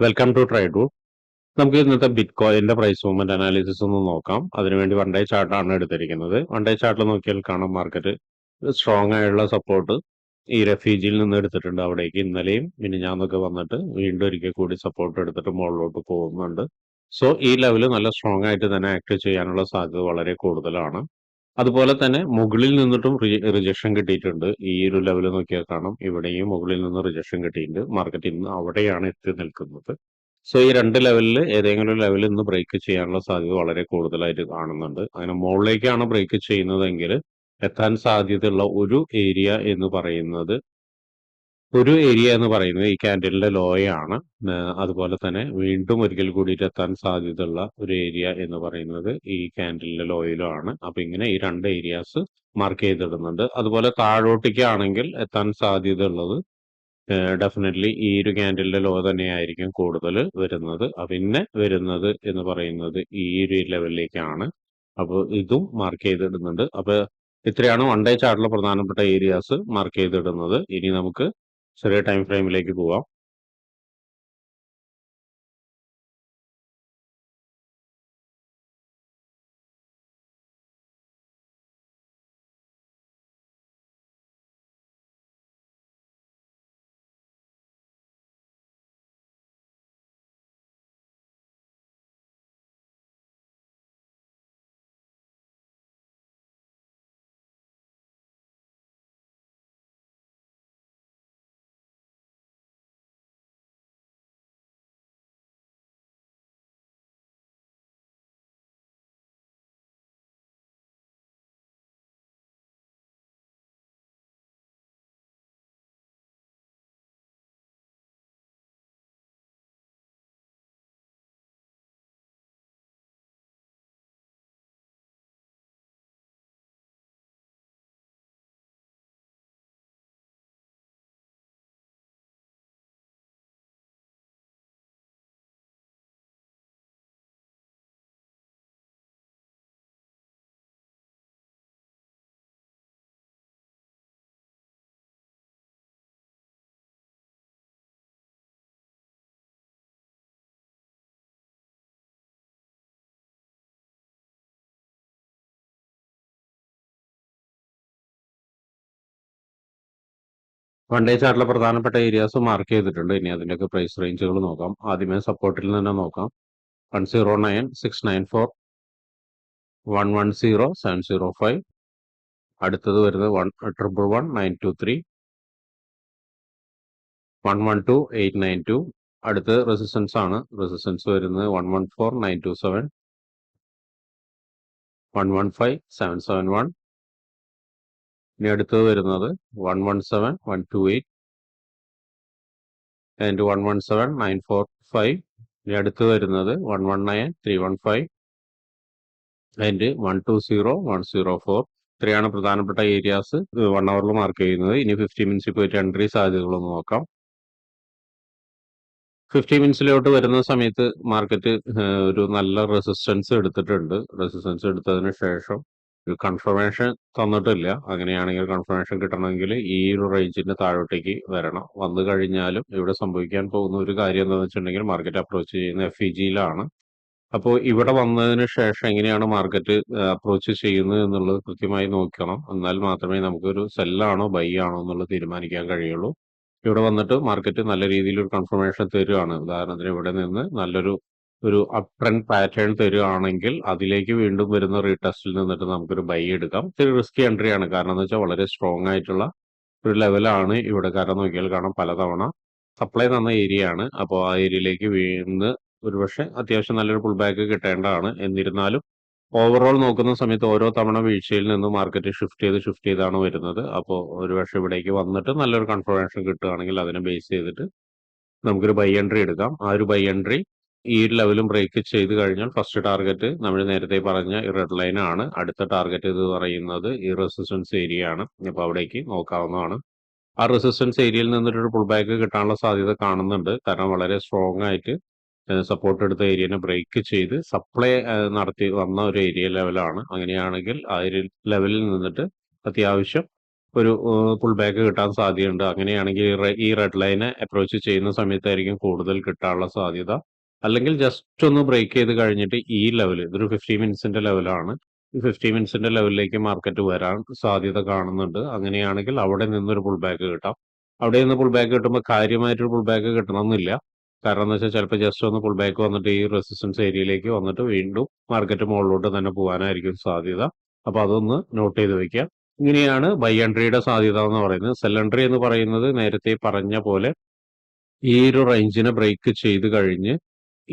Welcome to trade നമുക്ക് ഇന്നത്തെ bit കോയിന്റെ പ്രൈസ് മൂവ്മെന്റ് അനാലിസിസ് ഒന്ന് നോക്കാം. അതിനുവേണ്ടി വൺ ഡേ ചാർട്ടാണ് എടുത്തിരിക്കുന്നത്. വൺ ഡേ ചാർട്ടിൽ നോക്കിയാൽ കാണാം മാർക്കറ്റ് സ്ട്രോങ് ആയുള്ള സപ്പോർട്ട് ഈ റെഫ്യൂജിയിൽ നിന്ന് എടുത്തിട്ടുണ്ട്. അവിടേക്ക് ഇന്നലെയും മിനിഞ്ഞാന്നൊക്കെ വന്നിട്ട് വീണ്ടും ഒരിക്കൽ കൂടി സപ്പോർട്ട് എടുത്തിട്ട് മുകളിലോട്ട് പോകുന്നുണ്ട്. സോ ഈ ലെവൽ നല്ല സ്ട്രോങ് ആയിട്ട് തന്നെ ആക്ട് ചെയ്യാനുള്ള സാധ്യത വളരെ കൂടുതലാണ്. അതുപോലെ തന്നെ മുകളിൽ നിന്നിട്ടും റിജക്ഷൻ കിട്ടിയിട്ടുണ്ട്. ഈ ഒരു ലെവൽ നോക്കിയാൽ കാണാം. ഇവിടെയും മുകളിൽ നിന്ന് റിജക്ഷൻ കിട്ടിയിട്ടുണ്ട്. മാർക്കറ്റ് നിന്ന് അവിടെയാണ് എത്തി നിൽക്കുന്നത്. സോ ഈ രണ്ട് ലെവലിൽ ഏതെങ്കിലും ഒരു ലെവലിൽ ഇന്ന് ബ്രേക്ക് ചെയ്യാനുള്ള സാധ്യത വളരെ കൂടുതലായിട്ട് കാണുന്നുണ്ട്. അങ്ങനെ മുകളിലേക്കാണ് ബ്രേക്ക് ചെയ്യുന്നതെങ്കിൽ എത്താൻ സാധ്യതയുള്ള ഒരു ഏരിയ എന്ന് പറയുന്നത് ഒരു ഏരിയ എന്ന് പറയുന്നത് ഈ കാൻഡിലിന്റെ ലോയാണ് അതുപോലെ തന്നെ വീണ്ടും ഒരിക്കൽ കൂടിയിട്ട് എത്താൻ സാധ്യതയുള്ള ഒരു ഏരിയ എന്ന് പറയുന്നത് ഈ കാൻഡിലിന്റെ ആണ് അപ്പൊ ഇങ്ങനെ ഈ രണ്ട് ഏരിയാസ് മാർക്ക് ചെയ്തിടുന്നുണ്ട്. അതുപോലെ താഴോട്ടേക്കാണെങ്കിൽ എത്താൻ സാധ്യതയുള്ളത് ഡെഫിനറ്റ്ലി ഈ ഒരു കാൻഡലിന്റെ ലോ തന്നെയായിരിക്കും കൂടുതൽ വരുന്നത്. പിന്നെ വരുന്നത് എന്ന് പറയുന്നത് ഈ ഒരു ലെവലിലേക്കാണ് അപ്പോൾ ഇതും മാർക്ക് ചെയ്തിടുന്നുണ്ട്. അപ്പൊ ഇത്രയാണ് വൺ ഡേ ചാർട്ടിലെ പ്രധാനപ്പെട്ട ഏരിയാസ് മാർക്ക് ചെയ്തിടുന്നത്. ഇനി നമുക്ക് ചെറിയ ടൈം ഫ്രെയിമിലേക്ക് പോവാം വൺ ഡേ ചാർട്ടിലെ പ്രധാനപ്പെട്ട ഏരിയാസ് മാർക്ക് ചെയ്തിട്ടുണ്ട്. ഇനി അതിന്റെയൊക്കെ പ്രൈസ് റേഞ്ചുകൾ നോക്കാം. ആദ്യമേ സപ്പോർട്ടിൽ തന്നെ നോക്കാം. One zero nine six nine four one one zero seven zero five അടുത്തത് വരുന്നത് one triple one nine two three one one two eight nine two അടുത്ത് റെസിസ്റ്റൻസ് ആണ്. റെസിസ്റ്റൻസ് വരുന്നത് one one four nine two seven one one five seven seven one ഇനി അടുത്തത് വരുന്നത് one one seven one two eight and one one seven nine four five ഇനി അടുത്തത് വരുന്നത് one one nine three one five and one two zero one zero four ഇത്രയാണ് പ്രധാനപ്പെട്ട areas one അവറിൽ mark ചെയ്യുന്നത്. ഇനി ഫിഫ്റ്റി മിനിറ്റ്സിൽ പോയിട്ട് എൻട്രി സാധ്യതകളൊന്ന് നോക്കാം. Fifty മിനിറ്റ്സിലോട്ട് വരുന്ന സമയത്ത് മാർക്കറ്റ് ഒരു നല്ല റെസിസ്റ്റൻസ് എടുത്തിട്ടുണ്ട്. റെസിസ്റ്റൻസ് എടുത്തതിന് ശേഷം കൺഫർമേഷൻ തന്നിട്ടില്ല. അങ്ങനെയാണെങ്കിൽ കൺഫർമേഷൻ കിട്ടണമെങ്കിൽ ഈ ഒരു റേഞ്ചിന്റെ താഴോട്ടേക്ക് വരണം. വന്നു കഴിഞ്ഞാലും ഇവിടെ സംഭവിക്കാൻ പോകുന്ന ഒരു കാര്യം എന്താണെന്ന് വെച്ചിട്ടുണ്ടെങ്കിൽ മാർക്കറ്റ് അപ്രോച്ച് ചെയ്യുന്ന എഫ് ഇ ജിയിലാണ് അപ്പോൾ ഇവിടെ വന്നതിന് ശേഷം എങ്ങനെയാണ് മാർക്കറ്റ് അപ്രോച്ച് ചെയ്യുന്നത് എന്നുള്ളത് കൃത്യമായി നോക്കണം. എന്നാൽ മാത്രമേ നമുക്കൊരു സെല്ലാണോ ബൈ ആണോ എന്നുള്ളത് തീരുമാനിക്കാൻ കഴിയുള്ളൂ. ഇവിടെ വന്നിട്ട് മാർക്കറ്റ് നല്ല രീതിയിൽ ഒരു കൺഫർമേഷൻ തരുവാണ്. ഉദാഹരണത്തിന് ഇവിടെ നിന്ന് നല്ലൊരു ഒരു അപ് ട്രെൻഡ് പാറ്റേൺ തരുവാണെങ്കിൽ അതിലേക്ക് വീണ്ടും വരുന്ന റീടെസ്റ്റിൽ നിന്നിട്ട് നമുക്കൊരു ബൈ എടുക്കാം. ഇത്തിരി റിസ്കി എൻട്രി ആണ്. കാരണം എന്ന് വെച്ചാൽ വളരെ സ്ട്രോങ് ആയിട്ടുള്ള ഒരു ലെവലാണ് ഇവിടെ. കാരണം നോക്കിയാൽ കാണാം പലതവണ സപ്ലൈ തന്ന ഏരിയ ആണ്. അപ്പോൾ ആ ഏരിയയിലേക്ക് വീണ് ഒരുപക്ഷെ അത്യാവശ്യം നല്ലൊരു പുൾ ബാക്ക് കിട്ടേണ്ടതാണ്. എന്നിരുന്നാലും ഓവറോൾ നോക്കുന്ന സമയത്ത് ഓരോ തവണ വീഴ്ചയിൽ നിന്ന് മാർക്കറ്റ് ഷിഫ്റ്റ് ചെയ്ത് ഷിഫ്റ്റ് ചെയ്താണ് വരുന്നത്. അപ്പോൾ ഒരുപക്ഷെ ഇവിടേക്ക് വന്നിട്ട് നല്ലൊരു കൺഫർമേഷൻ കിട്ടുകയാണെങ്കിൽ അതിനെ ബേസ് ചെയ്തിട്ട് നമുക്കൊരു ബൈ എൻട്രി എടുക്കാം. ആ ഒരു ബൈ എൻട്രി ഈ ലെവലും ബ്രേക്ക് ചെയ്ത് കഴിഞ്ഞാൽ ഫസ്റ്റ് ടാർഗറ്റ് നമ്മൾ നേരത്തെ പറഞ്ഞ ഈ റെഡ് ലൈൻ ആണ്. അടുത്ത ടാർഗറ്റ് ഇത് പറയുന്നത് ഈ റെസിസ്റ്റൻസ് ഏരിയ ആണ് അപ്പോൾ അവിടേക്ക് നോക്കാവുന്നതാണ്. ആ റെസിസ്റ്റൻസ് ഏരിയയിൽ നിന്നൊരു പുൾ ബാക്ക് കിട്ടാനുള്ള സാധ്യത കാണുന്നുണ്ട്. കാരണം വളരെ സ്ട്രോങ് ആയിട്ട് സപ്പോർട്ട് എടുത്ത ഏരിയനെ ബ്രേക്ക് ചെയ്ത് സപ്ലൈ നടത്തി വന്ന ഒരു ഏരിയ ലെവലാണ് അങ്ങനെയാണെങ്കിൽ ആ ലെവലിൽ നിന്നിട്ട് അത്യാവശ്യം ഒരു പുൾ ബാക്ക് കിട്ടാൻ സാധ്യതയുണ്ട്. അങ്ങനെയാണെങ്കിൽ ഈ റെഡ് ലൈനെ അപ്രോച്ച് ചെയ്യുന്ന സമയത്തായിരിക്കും കൂടുതൽ കിട്ടാനുള്ള സാധ്യത അല്ലെങ്കിൽ ജസ്റ്റ് ഒന്ന് ബ്രേക്ക് ചെയ്ത് കഴിഞ്ഞിട്ട് ഈ ലെവൽ ഇതൊരു ഫിഫ്റ്റി മിനിറ്റ്സിന്റെ ലെവലാണ് ഈ ഫിഫ്റ്റി മിനിറ്റ്സിന്റെ ലെവലിലേക്ക് മാർക്കറ്റ് വരാൻ സാധ്യത കാണുന്നുണ്ട്. അങ്ങനെയാണെങ്കിൽ അവിടെ നിന്നൊരു പുൾ ബാക്ക് കിട്ടാം. അവിടെ നിന്ന് പുൾ ബാക്ക് കിട്ടുമ്പോൾ കാര്യമായിട്ടൊരു പുൾ ബാക്ക് കിട്ടണമെന്നില്ല. കാരണം എന്ന് വെച്ചാൽ ചിലപ്പോൾ ജസ്റ്റ് ഒന്ന് പുൾ ബാക്ക് വന്നിട്ട് ഈ റെസിസ്റ്റൻസ് ഏരിയയിലേക്ക് വന്നിട്ട് വീണ്ടും മാർക്കറ്റ് മുകളിലോട്ട് തന്നെ പോകാനായിരിക്കും സാധ്യത. അപ്പൊ അതൊന്ന് നോട്ട് ചെയ്ത് വെക്കുക. ഇങ്ങനെയാണ് ബൈ എൻട്രിയുടെ സാധ്യത എന്ന് പറയുന്നത്. സെൽ എൻട്രി എന്ന് പറയുന്നത് നേരത്തെ പറഞ്ഞ പോലെ ഈ ഒരു റേഞ്ചിനെ ബ്രേക്ക് ചെയ്ത് കഴിഞ്ഞ്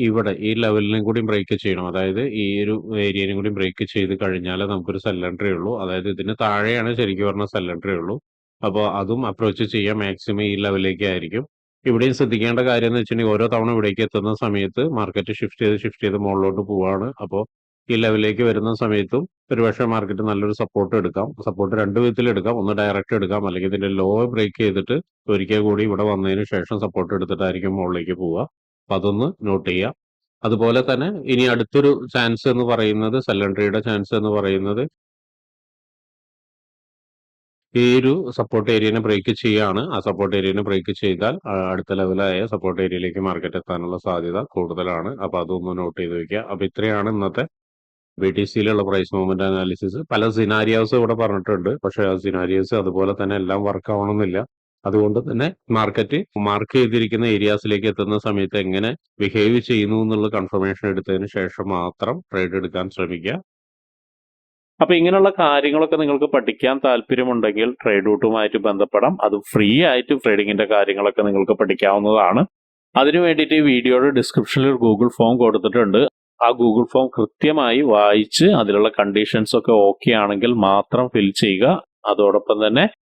ഇവിടെ ഈ ലെവലിനും കൂടി ബ്രേക്ക് ചെയ്യണം. അതായത് ഈ ഒരു ഏരിയനും കൂടി ബ്രേക്ക് ചെയ്ത് കഴിഞ്ഞാലേ നമുക്കൊരു സെല്ലൻട്രി ഉള്ളൂ. അതായത് ഇതിന് താഴെയാണ് ശരിക്കും പറഞ്ഞ സെല്ലൻട്രി ഉള്ളൂ. അപ്പോൾ അതും അപ്രോച്ച് ചെയ്യാം മാക്സിമം ഈ ലെവലിലേക്ക് ആയിരിക്കും. ഇവിടെയും ശ്രദ്ധിക്കേണ്ട കാര്യം എന്ന് വെച്ചിട്ടുണ്ടെങ്കിൽ ഓരോ തവണ ഇവിടേക്ക് എത്തുന്ന സമയത്ത് മാർക്കറ്റ് ഷിഫ്റ്റ് ചെയ്ത് ഷിഫ്റ്റ് ചെയ്ത് മുകളിലോട്ട് പോവാണ്. അപ്പോൾ ഈ ലെവലിലേക്ക് വരുന്ന സമയത്തും ഒരുപക്ഷെ മാർക്കറ്റ് നല്ലൊരു സപ്പോർട്ട് എടുക്കാം. സപ്പോർട്ട് രണ്ട് വിധത്തിൽ എടുക്കാം. ഒന്ന് ഡയറക്റ്റ് എടുക്കാം. അല്ലെങ്കിൽ ഇതിന്റെ ലോ ബ്രേക്ക് ചെയ്തിട്ട് ഒരിക്കൽ കൂടി ഇവിടെ വന്നതിന് ശേഷം സപ്പോർട്ട് എടുത്തിട്ടായിരിക്കും മുകളിലേക്ക് പോവുക. അപ്പൊ അതൊന്ന് നോട്ട് ചെയ്യുക അതുപോലെ തന്നെ ഇനി അടുത്തൊരു ചാൻസ് എന്ന് പറയുന്നത് സെലണ്ടറിയുടെ ചാൻസ് എന്ന് പറയുന്നത് ഈ ഒരു സപ്പോർട്ട് ഏരിയനെ ബ്രേക്ക് ചെയ്യാണ്. ആ സപ്പോർട്ട് ഏരിയനെ ബ്രേക്ക് ചെയ്താൽ അടുത്ത ലെവലായ സപ്പോർട്ട് ഏരിയയിലേക്ക് മാർക്കറ്റ് എത്താനുള്ള സാധ്യത കൂടുതലാണ്. അപ്പൊ അതൊന്ന് നോട്ട് ചെയ്ത് വെക്കുക. അപ്പൊ ഇത്രയാണ് ഇന്നത്തെ ബി ടി സിയിലുള്ള പ്രൈസ് മൂവ്മെന്റ് അനാലിസിസ് പല സിനാരിയോസ് ഇവിടെ പറഞ്ഞിട്ടുണ്ട്. പക്ഷെ ആ സിനാരിയോസ് അതുപോലെ തന്നെ എല്ലാം വർക്ക് ആവണമെന്നില്ല. അതുകൊണ്ട് തന്നെ മാർക്കറ്റ് മാർക്ക് ചെയ്തിരിക്കുന്ന ഏരിയാസിലേക്ക് എത്തുന്ന സമയത്ത് എങ്ങനെ ബിഹേവ് ചെയ്യുന്നു എന്നുള്ള കൺഫർമേഷൻ എടുത്തതിന് ശേഷം മാത്രം ട്രേഡ് എടുക്കാൻ ശ്രമിക്കുക. അപ്പൊ ഇങ്ങനെയുള്ള കാര്യങ്ങളൊക്കെ നിങ്ങൾക്ക് പഠിക്കാൻ താല്പര്യമുണ്ടെങ്കിൽ ട്രേഡ് റൂട്ടുമായിട്ട് ബന്ധപ്പെടാം. അത് ഫ്രീ ആയിട്ട് ട്രേഡിങ്ങിന്റെ കാര്യങ്ങളൊക്കെ നിങ്ങൾക്ക് പഠിക്കാവുന്നതാണ്. അതിനു വേണ്ടിയിട്ട് ഈ വീഡിയോയുടെ ഡിസ്ക്രിപ്ഷനിൽ ഒരു ഗൂഗിൾ ഫോം കൊടുത്തിട്ടുണ്ട്. ആ ഗൂഗിൾ ഫോം കൃത്യമായി വായിച്ച് അതിലുള്ള കണ്ടീഷൻസ് ഒക്കെ ഓക്കെ ആണെങ്കിൽ മാത്രം ഫിൽ ചെയ്യുക. അതോടൊപ്പം തന്നെ